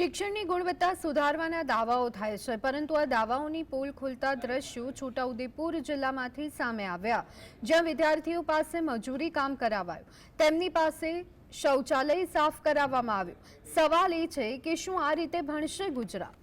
શિક્ષણની ગુણવત્તા સુધારવાના દાવાઓ થાય છે, પરંતુ આ દાવાઓની પોલ ખુલતા દ્રશ્યો છોટાઉદેપુર જિલ્લામાંથી સામે આવ્યા, જ્યાં વિદ્યાર્થીઓ પાસે મજૂરી કામ કરાવાયું. તેમની પાસે શૌચાલય સાફ કરાવવામાં આવ્યું. સવાલ એ છે કે શું આ રીતે ભણશે ગુજરાત?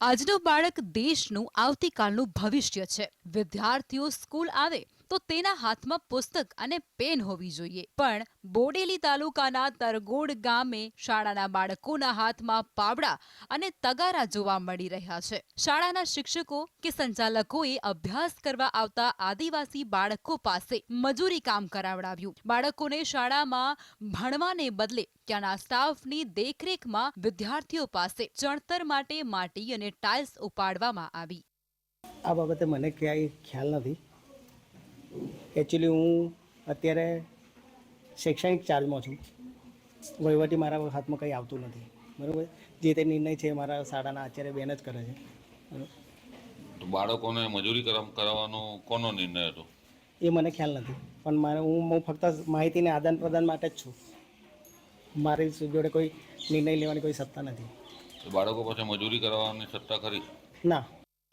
આજનું બાળક દેશનું આવતીકાલનું ભવિષ્ય છે. વિદ્યાર્થીઓ સ્કૂલ આવે તો તેના હાથમાં પુસ્તક અને પેન હોવી જોઈએ. પણ બોડેલી તાલુકાના તરગોડ ગામે શાળાના બાળકોના હાથમાં પાવડા અને તગારા જોવા મળી રહ્યા છે. શાળાના શિક્ષકો કે સંચાલકોએ અભ્યાસ કરવા આવતા આદિવાસી બાળકો પાસે મજૂરી કામ કરાવડાવ્યું. બાળકોને શાળામાં ભણવાને બદલે ત્યાંના સ્ટાફની દેખરેખમાં વિદ્યાર્થીઓ પાસે ચણતર માટે માટી અને ટાઇલ્સ ઉપાડવામાં આવી. આ બાબતે મને ક્યાંય ખ્યાલ નથી. એકચ્યુઅલી હું અત્યારે શૈક્ષણિક ચાર્જમાં છું. વહીવટી મારા હાથમાં કંઈ આવતું નથી. બરાબર? જે તે નિર્ણય છે મારા શાળાના આચાર્ય બેન જ કરે છે. તો બાળકોને મજૂરી કરાવ કરાવવાનો કોનો નિર્ણય હતો? એ મને ખ્યાલ નથી. પણ મારે હું હું ફક્ત માહિતીને આદાન પ્રદાન માટે જ છું. મારી જોડે કોઈ નિર્ણય લેવાની કોઈ સત્તા નથી. બાળકો પાસે મજૂરી કરાવવાની સત્તા ખરી? ના.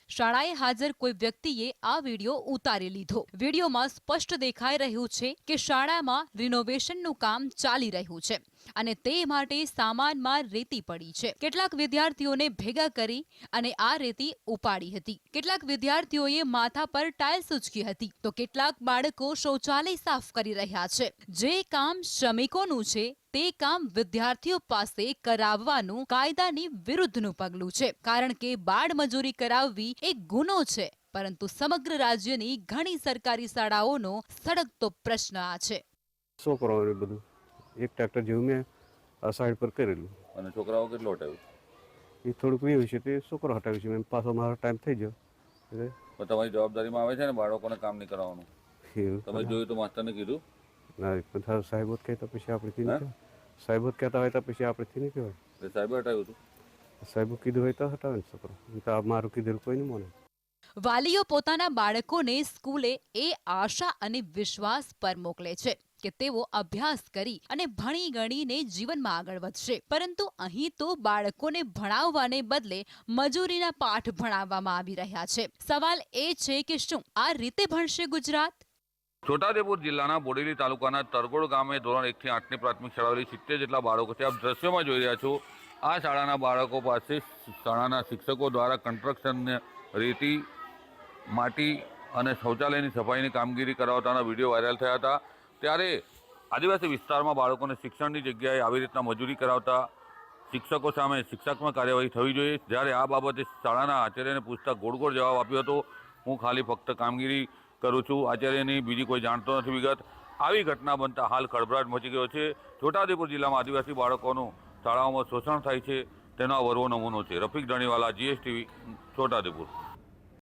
શાળાએ હાજર કોઈ વ્યક્તિએ આ વીડિયો ઉતારી લીધો. વિડીયોમાં સ્પષ્ટ દેખાઈ રહ્યું છે કે શાળામાં રિનોવેશનનું કામ ચાલી રહ્યું છે. અને તે માટે સામાનમાં રેતી પડી છે. કેટલાક વિદ્યાર્થીઓને ભેગા કરી અને આ રેતી ઉપાડી હતી. કેટલાક વિદ્યાર્થીઓએ માથા પર ટાઇલ્સ ઉચકી હતી. તો કેટલાક બાળકો શૌચાલય સાફ કરી રહ્યા છે. જે કામ શ્રમિકોનું છે, તે કામ વિદ્યાર્થીઓ પાસે કરાવવાનું કાયદાની વિરુદ્ધનું પગલું છે. કારણ કે બાળ મજૂરી કરાવવી એક ગુનો છે, પરંતુ સમગ્ર રાજ્યની ઘણી સરકારી શાળાઓનો સળગતો પ્રશ્ન આ છે. શું કરવાનું બધું? એક ટ્રેક્ટર જેવું મેં આ સાઈડ પર કરેલું. અને છોકરાઓ કેટલો હટાવ્યું? એ થોડુંક એવું છે તે છોકરો હટાવ્યું છે મેં પાછો મારો ટાઈમ થઈ ગયો. એટલે પણ તમારી જવાબદારીમાં આવે છે ને બાળકોને કામ નહીં કરાવવાનું? તમે જોયું તો માસ્ટરને કીધું? ના પણ સાહેબો જ કહેતા પછી આપણેથી નહીં સાહેબ જ કહેતા હોય તો પછી આપણેથી નહીં કહેવાય. એટલે સાહેબે હટાવ્યું હતું? સાહેબ કીધું હોય તો હટાવે ને છોકરો. તો આ મારું કીધેલું કોઈ નહીં મને. વાલીઓ પોતાના બાળકોને સ્કૂલે એ આશા અને વિશ્વાસ પર મોકલે છે. કે તેઓ અભ્યાસ કરી અને ભણી ગણીને જીવનમાં આગળ વધશે. પરંતુ અહીં તો બાળકોને ભણાવવાને બદલે મજૂરીના પાઠ ભણાવવામાં આવી રહ્યા છે. સવાલ એ છે કે શું આ રીતે ભણશે ગુજરાત? છોટાઉદેપુર જિલ્લાના બોડેલી તાલુકાના તરગોડ ગામે ધોરણ એકથી આઠની પ્રાથમિક શાળાઓની સિત્તેર જેટલા બાળકો છે. આપ દ્રશ્યોમાં જોઈ રહ્યા છો, આ શાળાના બાળકો પાસે શાળાના શિક્ષકો દ્વારા કન્સ્ટ્રક્શન રેતી, માટી અને શૌચાલયની સફાઈની કામગીરી કરાવતાના વીડિયો વાયરલ થયા હતા. ત્યારે આદિવાસી વિસ્તારમાં બાળકોને શિક્ષણની જગ્યાએ આવી રીતના મજૂરી કરાવતા શિક્ષકો સામે શિક્ષાત્મક કાર્યવાહી થવી જોઈએ. જ્યારે આ બાબતે શાળાના આચાર્યને પૂછતા ગોળ ગોળ જવાબ આપ્યો હતો, હું ખાલી ફક્ત કામગીરી કરું છું. આચાર્યની બીજી કોઈ જાણતો નથી વિગત. આવી ઘટના બનતા હાલ ખળભળાટ મચી ગયો છે. છોટાઉદેપુર જિલ્લામાં આદિવાસી બાળકોનું શાળાઓમાં શોષણ થાય છે. તેનો આ વરવો નમૂનો છે. રફીક ધણીવાલા, જીએસટીવી, છોટાઉદેપુર.